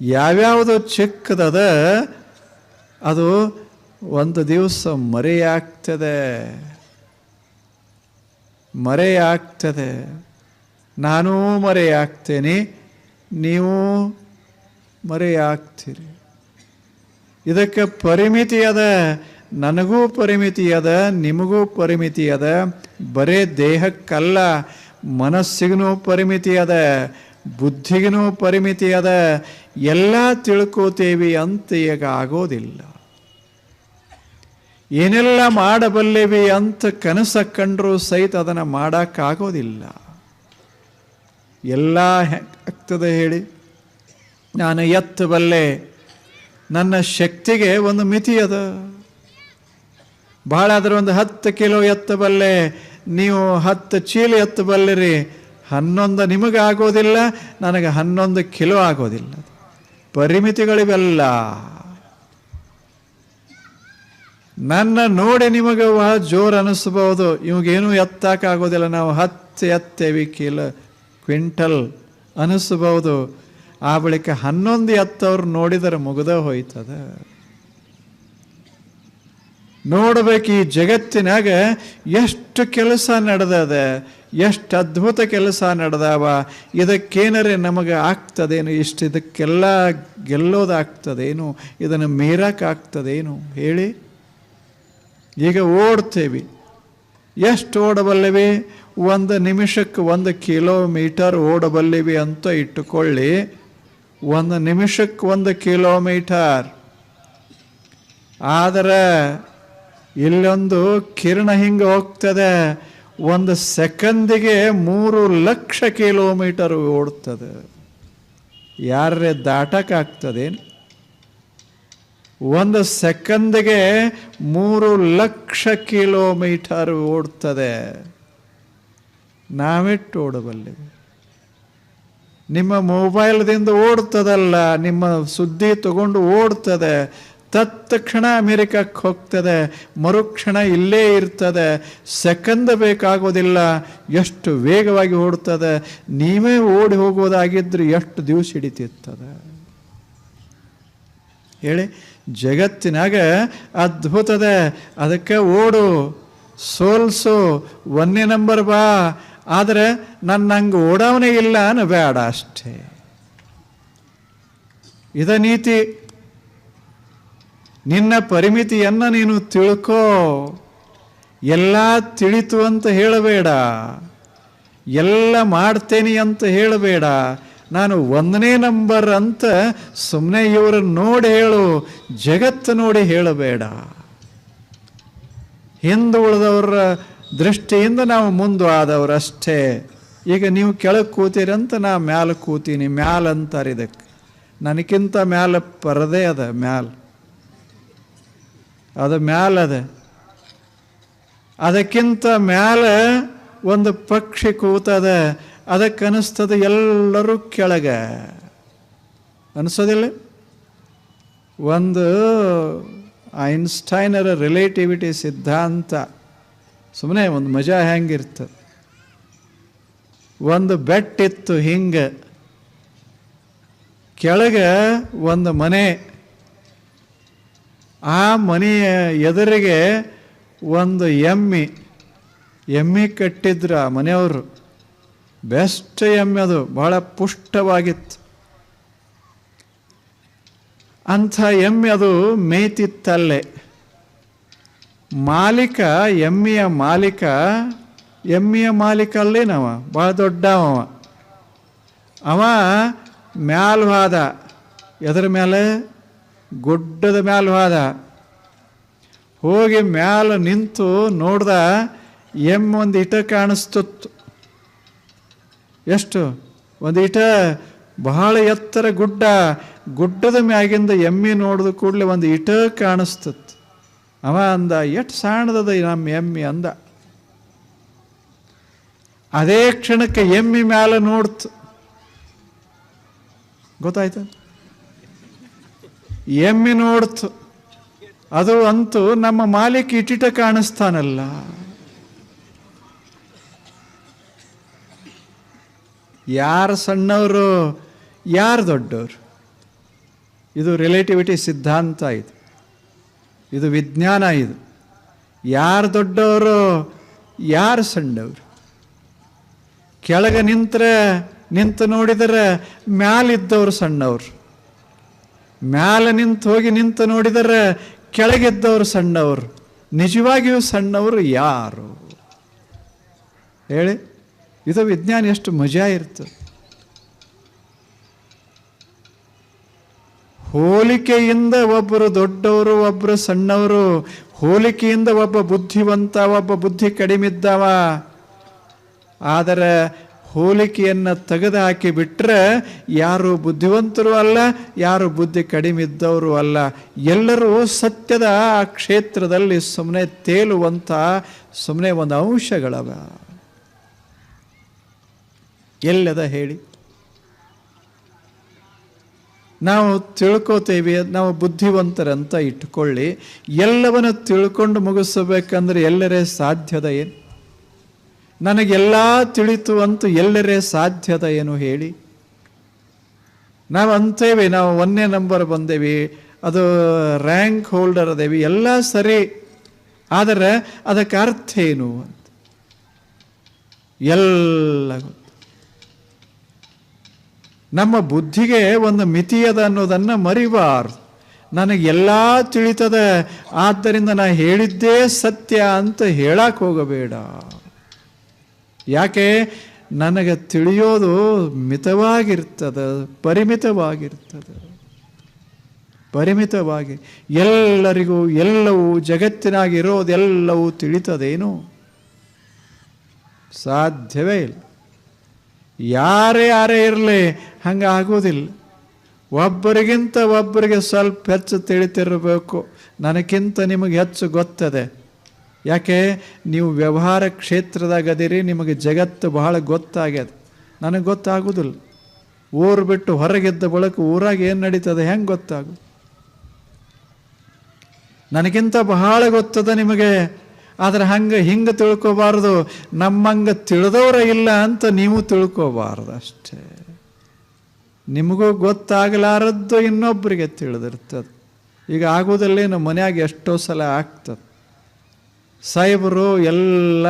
ಯಾವ್ಯಾವುದು ಚಿಕ್ಕದದ, ಅದು ಒಂದು ದಿವಸ ಮರೆಯಾಗ್ತದೆ. ಮರೆಯಾಗ್ತದೆ. ನಾನೂ ಮರೆಯಾಗ್ತೇನೆ, ನೀವು ಮರೆಯಾಗ್ತೀರಿ. ಇದಕ್ಕೆ ಪರಿಮಿತಿ ಅದ, ನನಗೂ ಪರಿಮಿತಿ ಅದ, ನಿಮಗೂ ಪರಿಮಿತಿ ಅದ. ಬರೇ ದೇಹಕ್ಕಲ್ಲ, ಮನಸ್ಸಿಗೂ ಪರಿಮಿತಿ ಅದ. ಬುದ್ಧಿಗೂ ಪರಿಮಿತಿ ಅದ, ಎಲ್ಲ ತಿಳ್ಕೋತೇವಿ ಅಂತ ಈಗ ಆಗೋದಿಲ್ಲ. ಏನೆಲ್ಲ ಮಾಡಬಲ್ಲೆವಿ ಅಂತ ಕನಸ ಕಂಡರೂ ಸಹಿತ ಅದನ್ನು ಮಾಡೋಕ್ಕಾಗೋದಿಲ್ಲ. ಎಲ್ಲ ಆಗ್ತದೆ ಹೇಳಿ. ನಾನು ಎತ್ತಬಲ್ಲೆ, ನನ್ನ ಶಕ್ತಿಗೆ ಒಂದು ಮಿತಿ ಅದ. ಭಾಳ ಆದ್ರೆ ಒಂದು ಹತ್ತು ಕಿಲೋ ಎತ್ತಬಲ್ಲೆ, ನೀವು ಹತ್ತು ಚೀಲ ಎತ್ತಬಲ್ಲಿರಿ ಹನ್ನೊಂದು ನಿಮಗೆ ಆಗೋದಿಲ್ಲ ನನಗೆ ಹನ್ನೊಂದು ಕಿಲೋ ಆಗೋದಿಲ್ಲ. ಪರಿಮಿತಿಗಳಿವೆಲ್ಲ. ನನ್ನ ನೋಡಿ ನಿಮಗೆ ಬಹಳ ಜೋರು ಅನಿಸ್ಬೋದು. ಇವಾಗೇನು ಆಗೋದಿಲ್ಲ ನಾವು ಹತ್ತು ಎತ್ತೇವಿ ಕಿಲೋ, ಕ್ವಿಂಟಲ್ ಅನಿಸ್ಬೋದು. ಆ ಬಳಿಕ ಹನ್ನೊಂದು ಎತ್ತವ್ರು ನೋಡಿದರೆ ಮುಗಿದ ಹೋಯ್ತದ. ನೋಡ್ಬೇಕು ಈ ಜಗತ್ತಿನಾಗ ಎಷ್ಟು ಕೆಲಸ ನಡೆದದ. ಎಷ್ಟು ಅದ್ಭುತ ಕೆಲಸ ನಡೆದಾವ, ಇದಕ್ಕೇನರೆ ನಮಗೆ ಆಗ್ತದೇನು, ಇಷ್ಟು ಇದಕ್ಕೆಲ್ಲ ಗೆಲ್ಲೋದಾಗ್ತದೇನು, ಇದನ್ನು ಮೀರಕ್ಕಾಗ್ತದೇನು ಹೇಳಿ? ಈಗ ಓಡ್ತೇವೆ. ಎಷ್ಟು ಓಡಬಲ್ಲೆವಿ? ಒಂದು ನಿಮಿಷಕ್ಕೆ ಒಂದು ಕಿಲೋಮೀಟರ್ ಓಡಬಲ್ಲಿವಿ ಅಂತ ಇಟ್ಟುಕೊಳ್ಳಿ. ಒಂದು ನಿಮಿಷಕ್ಕೆ ಒಂದು ಕಿಲೋಮೀಟರ್. ಆದರೆ ಇಲ್ಲೊಂದು ಕಿರಣ ಹಿಂಗೆ ಹೋಗ್ತದೆ. ಒಂದು ಸೆಕೆಂದಿಗೆ ಮೂರು ಲಕ್ಷ ಕಿಲೋಮೀಟರ್ ಓಡ್ತದೆ ಯಾರೇ ದಾಟಕ್ಕಾಗ್ತದೇನು ಒಂದು ಸೆಕೆಂದಿಗೆ ಮೂರು ಲಕ್ಷ ಕಿಲೋಮೀಟರ್ ಓಡ್ತದೆ ನಾವೆಟ್ಟು ಓಡಬಲ್ಲೆ ನಿಮ್ಮ ಮೊಬೈಲ್ದಿಂದ ಓಡ್ತದಲ್ಲ ನಿಮ್ಮ ಸುದ್ದಿ ತಗೊಂಡು ಓಡ್ತದೆ ತತ್ಕ್ಷಣ ಅಮೇರಿಕಕ್ಕೆ ಹೋಗ್ತದೆ, ಮರುಕ್ಷಣ ಇಲ್ಲೇ ಇರ್ತದೆ ಸೆಕೆಂದ ಬೇಕಾಗೋದಿಲ್ಲ, ಎಷ್ಟು ವೇಗವಾಗಿ ಓಡ್ತದೆ ನೀವೇ ಓಡಿ ಹೋಗೋದಾಗಿದ್ದರೆ ಎಷ್ಟು ದಿವಸ ಹಿಡಿತಿರ್ತದೆ. ಹೇಳಿ, ಜಗತ್ತಿನಾಗ ಅದ್ಭುತದ ಅದಕ್ಕೆ ಓಡು, ಸೋಲ್ಸು, ಒಂದೇ ನಂಬರ್ ಬಾ. ಆದರೆ ನನ್ನ ಹಂಗೆ ಓಡವನೇ ಇಲ್ಲ ಅನ್ನ ಬೇಡ ಅಷ್ಟೇ. ಇದ ನೀತಿ. ನಿನ್ನ ಪರಿಮಿತಿಯನ್ನು ನೀನು ತಿಳ್ಕೋ. ಎಲ್ಲ ತಿಳಿತು ಅಂತ ಹೇಳಬೇಡ. ಎಲ್ಲ ಮಾಡ್ತೇನೆ ಅಂತ ಹೇಳಬೇಡ. ನಾನು ಒಂದನೇ ನಂಬರ್ ಅಂತ ಸುಮ್ಮನೆ ಇವರು ನೋಡಿ ಹೇಳು, ಜಗತ್ತು ನೋಡಿ ಹೇಳಬೇಡ. ಹಿಂದೆ ಉಳಿದವರ ದೃಷ್ಟಿಯಿಂದ ನಾವು ಮುಂದೆ ಅಷ್ಟೇ. ಈಗ ನೀವು ಕೆಳಗೆ ಕೂತೀರಿ ಅಂತ ನಾ ಮ್ಯಾಲ ಕೂತೀನಿ. ಮ್ಯಾಲ ಅಂತಾರೆ ಇದಕ್ಕೆ. ನನಗಿಂತ ಮ್ಯಾಲ ಪರದೆ ಅದ, ಮ್ಯಾಲ. ಅದು ಮ್ಯಾಲ ಅದ ಅದಕ್ಕಿಂತ ಮ್ಯಾಲ ಒಂದು ಪಕ್ಷಿ ಕೂತದ ಅದಕ್ಕೆ ಅನಿಸ್ತದೆ ಎಲ್ಲರೂ ಕೆಳಗೆ. ಅನಿಸೋದಿಲ್ಲ? ಒಂದು ಐನ್ಸ್ಟೈನರ ರಿಲೇಟಿವಿಟಿ ಸಿದ್ಧಾಂತ. ಸುಮ್ಮನೆ ಒಂದು ಮಜಾ ಹೆಂಗಿರ್ತದೆ ಒಂದು ಬೆಟ್ಟಿತ್ತು ಹಿಂಗೆ. ಕೆಳಗೆ ಒಂದು ಮನೆ. ಆ ಮನೆಯ ಎದುರಿಗೆ ಒಂದು ಎಮ್ಮಿ ಎಮ್ಮಿ ಕಟ್ಟಿದ್ರು ಆ ಮನೆಯವರು. ಬೆಸ್ಟ್ ಎಮ್ಮೆ ಅದು, ಬಹಳ ಪುಷ್ಟವಾಗಿತ್ತು. ಅಂಥ ಎಮ್ಮೆ ಅದು ಮೇಯ್ತಿತ್ತಲ್ಲೇ. ಮಾಲೀಕ, ಎಮ್ಮೆಯ ಮಾಲೀಕ ಎಮ್ಮೆಯ ಮಾಲೀಕ ಅಲ್ಲೇನವ ಭಾಳ ದೊಡ್ಡವ ಅವ. ಮ್ಯಾಲ್ ಹೋದ ಎದ್ರ ಮೇಲೆ ಗುಡ್ಡದ ಮ್ಯಾಲ ಹೋದ. ಹೋಗಿ ಮ್ಯಾಲ ನಿಂತು ನೋಡ್ದ ಒಂದು ಇಟ ಕಾಣಿಸ್ತಿತ್ತು. ಎಷ್ಟು? ಒಂದು ಇಟ? ಬಹಳ ಎತ್ತರ ಗುಡ್ಡ. ಗುಡ್ಡದ ಮ್ಯಾಗಿಂದ ಎಮ್ಮೆ ನೋಡಿದ ಕೂಡಲೇ ಒಂದು ಇಟ ಕಾಣಿಸ್ತಿತ್ತು. ಅವ ಅಂದ, ಎಷ್ಟು ಸಾಣದದ ನಮ್ಮ ಎಮ್ಮಿ? ಅಂದ. ಅದೇ ಕ್ಷಣಕ್ಕೆ ಎಮ್ಮಿ ಮ್ಯಾಲ ನೋಡ್ತು. ಗೊತ್ತಾಯ್ತ? ಎಮ್ಮೆ ನೋಡ್ತು. ಅದು ಅಂತೂ ನಮ್ಮ ಮಾಲೀಕ ಇಟ್ಟಿಟ ಕಾಣಿಸ್ತಾನಲ್ಲ. ಯಾರು ಸಣ್ಣವರು, ಯಾರು ದೊಡ್ಡವರು? ಇದು ರಿಲೇಟಿವಿಟಿ ಸಿದ್ಧಾಂತ ಇದು. ಇದು ವಿಜ್ಞಾನ ಇದು. ಯಾರು ದೊಡ್ಡವರು, ಯಾರು ಸಣ್ಣವರು? ಕೆಳಗೆ ನಿಂತರೆ, ನಿಂತು ನೋಡಿದರೆ ಮ್ಯಾಲಿದ್ದವರು ಸಣ್ಣವರು. ಮ್ಯಾಲ ನಿಂತು ಹೋಗಿ ನಿಂತು ನೋಡಿದರೆ ಕೆಳಗೆದ್ದವರು ಸಣ್ಣವರು, ನಿಜವಾಗಿಯೂ ಸಣ್ಣವರು ಯಾರು? ಹೇಳಿ. ಇದು ವಿಜ್ಞಾನ ಎಷ್ಟು ಮಜಾ ಇರ್ತದೆ. ಹೋಲಿಕೆಯಿಂದ ಒಬ್ಬರು ದೊಡ್ಡವರು ಒಬ್ಬರು ಸಣ್ಣವರು, ಹೋಲಿಕೆಯಿಂದ ಒಬ್ಬ ಬುದ್ಧಿವಂತ, ಒಬ್ಬ ಬುದ್ಧಿ ಕಡಿಮಿದ್ದವ. ಆದರೆ ಹೋಲಿಕೆಯನ್ನು ತೆಗೆದು ಹಾಕಿ ಬಿಟ್ಟರೆ ಯಾರು ಬುದ್ಧಿವಂತರು ಅಲ್ಲ, ಯಾರು ಬುದ್ಧಿ ಕಡಿಮೆ ಇದ್ದವರು ಅಲ್ಲ. ಎಲ್ಲರೂ ಸತ್ಯದ ಆ ಕ್ಷೇತ್ರದಲ್ಲಿ ಸುಮ್ಮನೆ ತೇಲುವಂಥ ಸುಮ್ಮನೆ ಒಂದು ಅಂಶಗಳವ. ಎಲ್ಲದ ಹೇಳಿ? ನಾವು ತಿಳ್ಕೋತೇವೆ, ನಾವು ಬುದ್ಧಿವಂತರಂತ ಇಟ್ಕೊಳ್ಳಿ. ಎಲ್ಲವನ್ನು ತಿಳ್ಕೊಂಡು ಮುಗಿಸಬೇಕಂದ್ರೆ ಎಲ್ಲರೇ ಸಾಧ್ಯದ ಏನು? ನನಗೆಲ್ಲ ತಿಳಿತು ಅಂತ ಎಲ್ಲರೇ ಸಾಧ್ಯದ ಏನು ಹೇಳಿ? ನಾವು ಅಂತೇವೆ ನಾವು ಒಂದನೇ ನಂಬರ್ ಬಂದೇವಿ, ಅದು ರ್ಯಾಂಕ್ ಹೋಲ್ಡರ್ ಅದೇವಿ, ಎಲ್ಲ ಸರಿ. ಆದರೆ ಅದಕ್ಕೆ ಅರ್ಥ ಏನು ಅಂತ? ಎಲ್ಲ ನಮ್ಮ ಬುದ್ಧಿಗೆ ಒಂದು ಮಿತಿಯದ ಅನ್ನೋದನ್ನು ಮರಿಬಾರ್ದು. ನನಗೆಲ್ಲ ತಿಳಿತದ, ಆದ್ದರಿಂದ ನಾ ಹೇಳಿದ್ದೇ ಸತ್ಯ ಅಂತ ಹೇಳಕ್ಕೆ ಹೋಗಬೇಡ. ಯಾಕೆ? ನನಗೆ ತಿಳಿಯೋದು ಮಿತವಾಗಿರ್ತದೆ, ಪರಿಮಿತವಾಗಿರ್ತದೆ. ಪರಿಮಿತವಾಗಿ. ಎಲ್ಲರಿಗೂ ಎಲ್ಲವೂ ಜಗತ್ತಿನಾಗಿರೋದೆಲ್ಲವೂ ತಿಳಿತದೇನು? ಸಾಧ್ಯವೇ ಇಲ್ಲ. ಯಾರೇ ಯಾರೇ ಇರಲಿ, ಹಂಗೆ ಆಗೋದಿಲ್ಲ. ಒಬ್ಬರಿಗಿಂತ ಒಬ್ಬರಿಗೆ ಸ್ವಲ್ಪ ಹೆಚ್ಚು ತಿಳಿತಿರಬೇಕು. ನನಗಿಂತ ನಿಮಗೆ ಹೆಚ್ಚು ಗೊತ್ತದೆ. ಯಾಕೆ? ನೀವು ವ್ಯವಹಾರ ಕ್ಷೇತ್ರದಾಗ ಅದಿರಿ ನಿಮಗೆ ಜಗತ್ತು ಬಹಳ ಗೊತ್ತಾಗ್ಯದ. ನನಗೆ ಗೊತ್ತಾಗೋದಿಲ್ಲ. ಊರು ಬಿಟ್ಟು ಹೊರಗೆದ್ದ ಬಳಕ ಊರಾಗ ಏನು ನಡೀತದೆ ಹೆಂಗೆ ಗೊತ್ತಾಗು ನನಗಿಂತ ಬಹಳ ಗೊತ್ತದ ನಿಮಗೆ. ಆದರೆ ಹಂಗೆ ಹಿಂಗೆ ತಿಳ್ಕೋಬಾರ್ದು. ನಮ್ಮಂಗೆ ತಿಳಿದವ್ರ ಇಲ್ಲ ಅಂತ ನೀವು ತಿಳ್ಕೋಬಾರ್ದು ಅಷ್ಟೇ. ನಿಮಗೂ ಗೊತ್ತಾಗಲಾರದ್ದು ಇನ್ನೊಬ್ಬರಿಗೆ ತಿಳಿದಿರ್ತದೆ. ಈಗ ಆಗೋದಲ್ಲೇನು ಮನ್ಯಾಗ ಎಷ್ಟೋ ಸಲ ಆಗ್ತದೆ. ಸಾಹೇಬರು ಎಲ್ಲ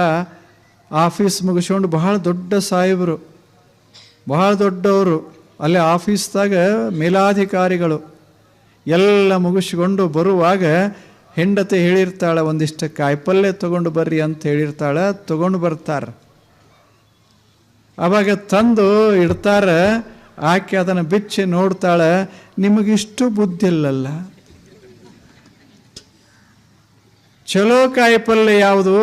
ಆಫೀಸ್ ಮುಗಿಸ್ಕೊಂಡು ಬಹಳ ದೊಡ್ಡ ಸಾಹೇಬರು. ಬಹಳ ದೊಡ್ಡವರು. ಅಲ್ಲಿ ಆಫೀಸ್ದಾಗ ಮೇಲಾಧಿಕಾರಿಗಳು. ಎಲ್ಲ ಮುಗಿಸ್ಕೊಂಡು ಬರುವಾಗ ಹೆಂಡತಿ ಹೇಳಿರ್ತಾಳೆ ಒಂದಿಷ್ಟು ಕಾಯಿಪಲ್ಲೆ ತೊಗೊಂಡು ಬರ್ರಿ ಅಂತ ಹೇಳಿರ್ತಾಳೆ, ತೊಗೊಂಡು ಬರ್ತಾರೆ. ಅವಾಗ ತಂದು ಇಡ್ತಾರೆ, ಆಕೆ ಅದನ್ನು ಬಿಚ್ಚಿ ನೋಡ್ತಾಳೆ, ನಿಮಗಿಷ್ಟು ಬುದ್ಧಿ ಇಲ್ಲಲ್ಲ ಚಲೋ ಕಾಯಿಪಲ್ಯ ಯಾವುದು?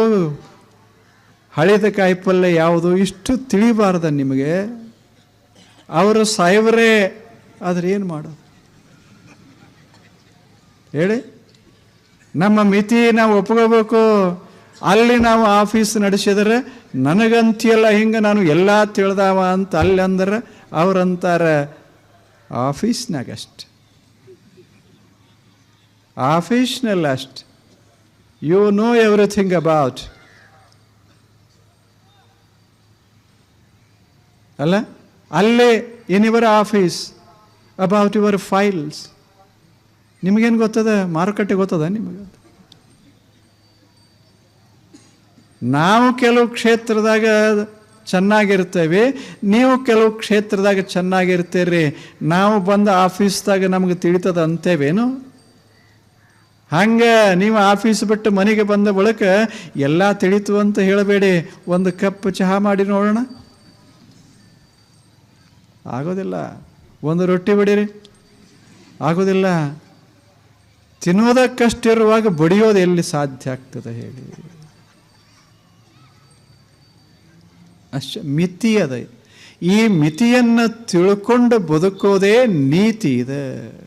ಹಳಿದ ಕಾಯಿಪಲ್ಯ ಯಾವುದು? ಇಷ್ಟು ತಿಳಿಬಾರ್ದ ನಿಮಗೆ. ಅವರು ಸಾಯವರೇ ಆದರೆ ಏನು ಮಾಡೋದು? ಹೇಳಿ. ನಮ್ಮ ಮಿತಿ ನಾವು ಒಪ್ಕೋಬೇಕು. ಅಲ್ಲಿ ನಾವು ಆಫೀಸ್ ನಡೆಸಿದ್ರೆ ನನಗಂತಿಯಲ್ಲ ಹಿಂಗೆ ನಾನು ಎಲ್ಲ ತಿಳಿದಾವ ಅಂತ ಅಲ್ಲಿ ಅಂದ್ರೆ ಅವ್ರಂತಾರೆ ಆಫೀಸ್ನಾಗ ಅಷ್ಟೆ ಆಫೀಸ್ನಲ್ಲಿ ಅಷ್ಟೆ ಯು ನೋ ಎವ್ರಿಥಿಂಗ್ about. ಅಲ್ಲ ಅಲ್ಲೇ in your office about your files ನಿಮಗೇನು ಗೊತ್ತದ ಮಾರುಕಟ್ಟೆ ಗೊತ್ತದ ನಿಮಗೆ ನಾವು ಕೆಲವು ಕ್ಷೇತ್ರದಾಗ ಚೆನ್ನಾಗಿರ್ತೇವೆ, ನೀವು ಕೆಲವು ಕ್ಷೇತ್ರದಾಗ ಚೆನ್ನಾಗಿರ್ತೀರಿ ನಾವು ಬಂದ ಆಫೀಸ್ದಾಗ ನಮಗೆ ತಿಳಿತದ ಅಂತೇವೇನು ಹಂಗೆ ನೀವು ಆಫೀಸ್ ಬಿಟ್ಟು ಮನೆಗೆ ಬಂದ ಬಳಿಕ ಎಲ್ಲ ತಿಳಿತು ಅಂತ ಹೇಳಬೇಡಿ. ಒಂದು ಕಪ್ ಚಹಾ ಮಾಡಿ ನೋಡೋಣ. ಆಗೋದಿಲ್ಲ. ಒಂದು ರೊಟ್ಟಿ ಬಡಿರಿ. ಆಗೋದಿಲ್ಲ. ತಿನ್ನೋದಕ್ಕಷ್ಟಿರುವಾಗ ಬಡಿಯೋದು ಎಲ್ಲಿ ಸಾಧ್ಯ ಆಗ್ತದೆ ಹೇಳಿ. ಅಷ್ಟೇ, ಮಿತಿ ಅದ. ಈ ಮಿತಿಯನ್ನು ತಿಳ್ಕೊಂಡು ಬದುಕೋದೇ ನೀತಿ ಇದೆ.